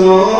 corazón.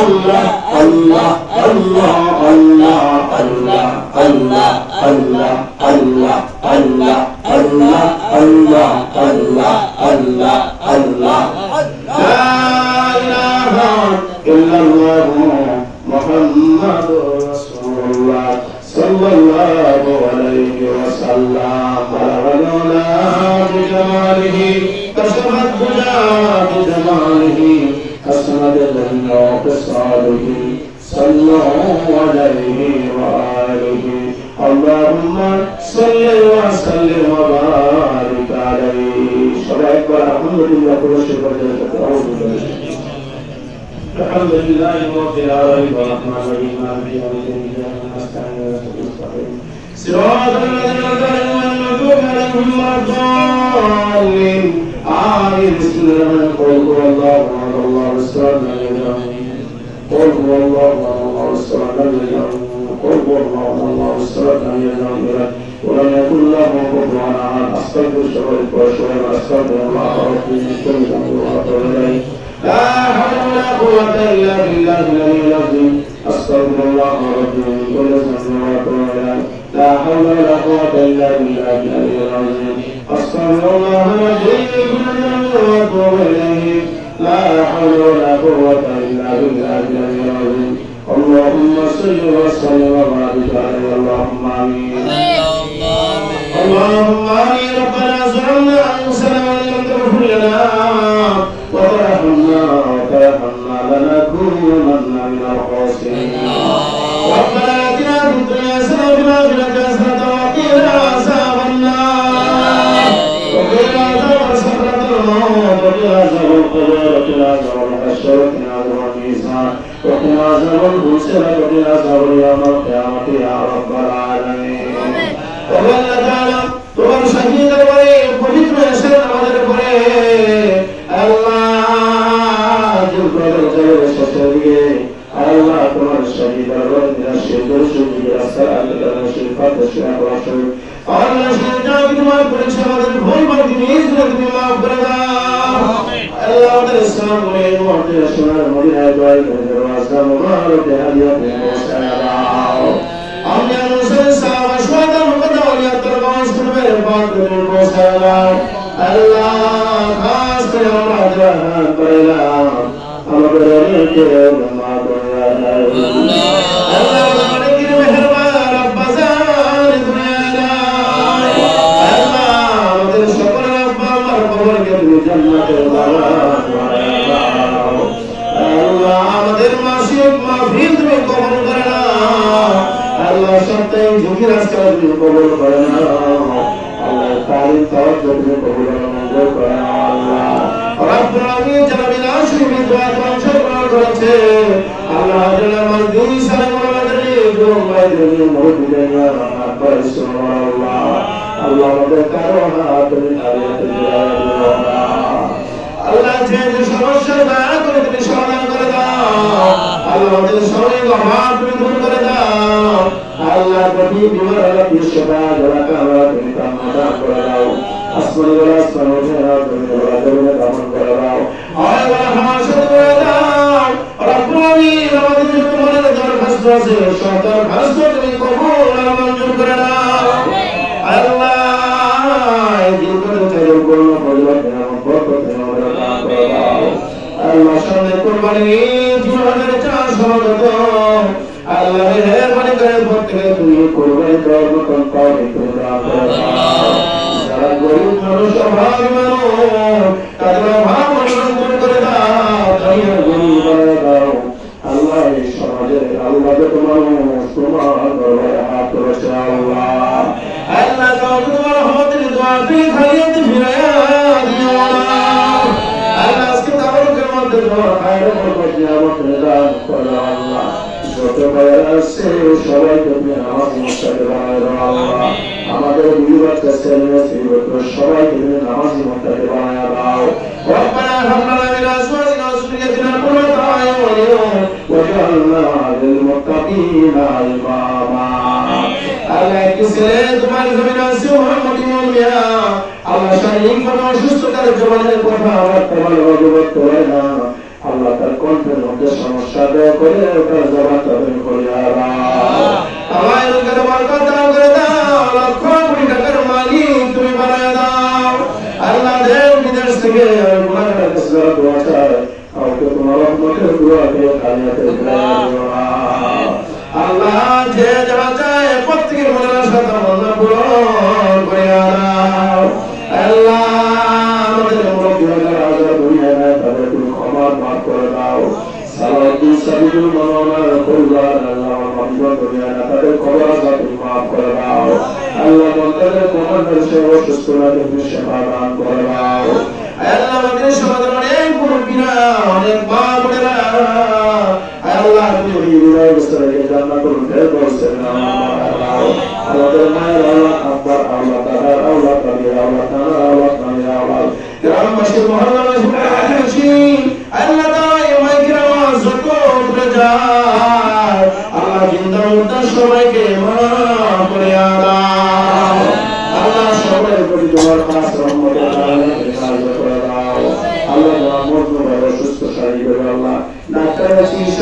Allah, Allah, Allah, Allah, Allah, Allah, Allah, Allah, Allah, Allah, Allah, Allah, Allah, Allah, Allah. La ilaha illallah Muhammadur Rasulullah sallallahu alaihi wasallam ولولا بجماله كسرت بجاه بجماله حسنت جميع خصاله صلوا عليه وآله اللهم صل وسلم وبارك عليه সবাই একবার আলহামদুলিল্লাহ পুরস্কার করে الحمد لله رب العالمين الرحمن الرحيم مالك يوم الدين اياك نستعين ونستعين المستقيم صراط الذين انعمت عليهم غير المغضوب عليهم ولا الضالين آمين بسم الله الرحمن الرحيم قل هو الله الصراط الذين قل هو الله الله الصراط الذين قل هو الله الله الصراط الذين ولم يكن له كفوا احد استغفر الشرك والشرك استغفر الله ربي من كل ذنب واتوب اليه لا حول ولا قوة إلا بالله الذي العظيم أستغفر الله ربي من كل ذنب وأتوب إليه لا حول ولا قوة إلا بالله الذي العظيم أستغفر الله ربي من كل ذنب وأتوب إليه لا حول ولا قوة إلا بالله العلي العظيم اللهم صل وسلم وبارك عليه اللهم آمين اللهم آمين ربنا ظلمنا أنفسنا وإن لم تغفر لنا وترحمنا وترحمنا لنكونن من الخاسرين وقنا বাস করবে পাক করে পৌঁছে দাও আল্লাহ খাস করে আমরা আদরান আমাদের অনেকে মা করে আল্লাহ সপ্তাহে ঝুঁকি রাস্তা তুমি কবুল করে নাও আল্লাহ। তারিখ তাওয়াজ্জুহ তুমি কবুল মঞ্জুর করে না সমস্যা আল্লাহ প্রতি বিমার আল্লাহ বিশ্বতা যারা কামরা তুমি কামনা করে দাও, আসমানি বলা, আসমান উঠে তুমি বলা করে দাও। করে দাও। আল্লাহ তুমি। যারা গরিব মানুষ অভাবী মানুষ তাদের অভাব আছে সবাইকে তুমি আমার মস্তাকে বানায় দাও আল্লাহ আমাদের দুই বাচ্চা ছেলে ছেলে সবাইকে তুমি নামাজি মস্তাকে বানায় দাও ربنا هب لنا من ازواجنا وذريتنا قرة اعين واجعلنا للمتقين اماما আল্লাহ কি ছেলে তোমার জমিনে আছে মোহাম্মদ ইমাম মিয়া আল্লাহ শারীরিক ভাবে অসুস্থ তার জবানের কথা আমার তোমার অবগত করে না আল্লাহ তার কণ্ঠের মধ্যে সমস্যা দেয় করে ওটা জমা তাদের করে আল্লাহ। দেব, বিদেশ থেকে দোয়া কাউকে তোমার রহমতের দোয়া দিয়ে কালিয়াতে আল্লাহ। আল্লাহ বন্দাদের কমান্ডার সহ অসুস্থরা তুমি সেবা দান করে দাও আল্লাহ আমাদের সমাজের অনেক মুরব্বীরা অনেক মা বোনেরা আল্লাহ তুমি ওই বিদায় বছরে জান্নাতুল ফেরদৌসের নাম দাও আমাদের মায়ের আল্লাহ আব্বার আল্লাহ দাদার আল্লাহ তাবির আল্লাহ তানার আল্লাহ তানির আল্লাহ গ্রামবাসী মহল্লাবাসী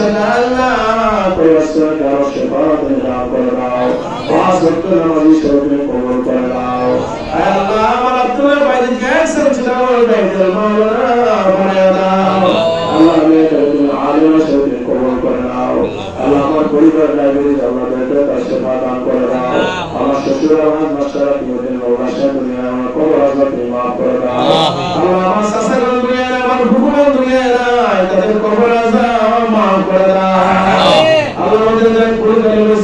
চিকিৎসা আল্লাহ পরিবার কারও সেবা তুমি দান করে দাও। পাঁচ ভক্ত নামাজি সরকারি কবল করে দাও। আল্লাহ আমার আব্দুল্লাহ বাইদিন ক্যান্সার ছিল আমার বাইদিন মাওলানা বানায় দাও। আল্লাহ আমি তুমি আলিমা সরকারি কবল করে দাও। আল্লাহ আমার পরিবার ডায়াবেটিস আল্লাহ বেটার তার সেবা দান করে দাও। আমার শ্বশুর আমার মাস্টার তুমি দিন মৌলা তুমি আমার কবর আজা তুমি মাফ করে দাও। আল্লাহ। আমার শাসন দুনিয়া আমার হুকুম দুনিয়া নাই তাদের কবর আজা আমার মাফ করে দাও আল্লাহ আমাদের যারা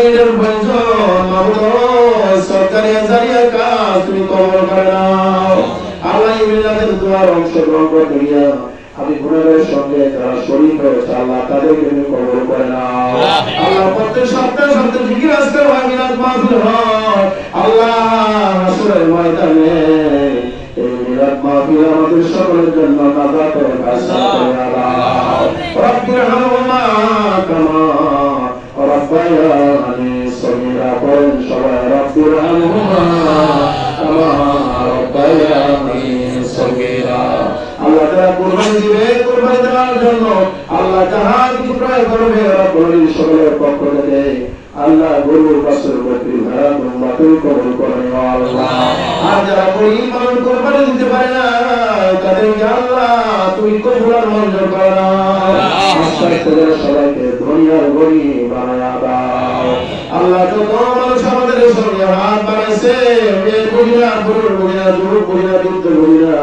এটার প্রয়োজন সরকারি আজারিয়া কাজ তুমি কবল করে দাও আল্লাহ এই মিল্লাতের দোয়ার অংশগ্রহণ করে দুনিয়া। আমি গুণের সঙ্গে যারা শরীর হয়েছে আল্লাহ তাদেরকে তুমি কবল করে নাও। আল্লাহ প্রত্যেক সপ্তাহে সপ্তাহে জিকির আজকে হয় মিলাদ মাহফিল হয়। আল্লাহ আসরের ময়দানে এই মিলাদ মাহফিল আমাদের সকলের জন্য নাজাতের কাজটা করে দাও রব্বির হামহুমা কামা আল্লাহ তারা কুরবানি দিবে কুরবানি দেওয়ার জন্য আল্লাহ যাহা কিছু প্রয়োগ করবে রব্বুল সকলের পক্ষ থেকে আল্লাহ গরুর বাসুর বকরি ভেড়া তোমরা তুমি কবল করে আল্লাহ। আর যারা গরিব মানুষ কোরবানি দিতে পারে না তাদেরকে আল্লাহ তুমি কবুল আর মঞ্জুর করে আশ্রয় সবাইকে ধনী আর গরিব বানায়া আল্লাহ যত মানুষ আমাদের সঙ্গে হাত বানাইছে মেয়ে বুড়িরা গরুর বুড়িরা যুবক বুড়িরা বৃদ্ধ বুড়িরা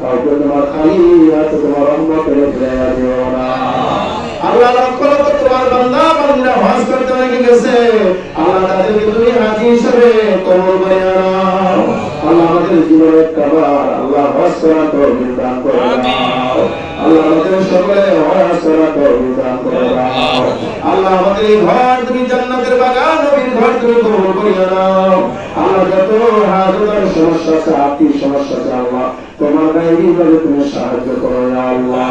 কাউকে তোমার খালি হাতে তোমার রহমতের ফেরা দিও না। আল্লাহ লক্ষ লক্ষ তোমার বান্দা বান্দা হজ করতে লেগে গেছে? আল্লাহ তাদেরকে তুমি হাজি হিসেবে নাও। আল্লাহ আমাদের জীবনের কাবার আল্লাহ হজ করা তো দান করে দাও। আল্লাহ আমাদের সকলে আল্লাহ। আমাদের এই ঘর তুমি জান্নাতের বাগান নবীর ঘর তুমি কবল করিয়া নাও। আল্লাহ যত হাজতার সমস্যা আছে আর্থিক সমস্যা আছে আল্লাহ তোমার গায়ে এইভাবে তুমি সাহায্য করো আল্লাহ।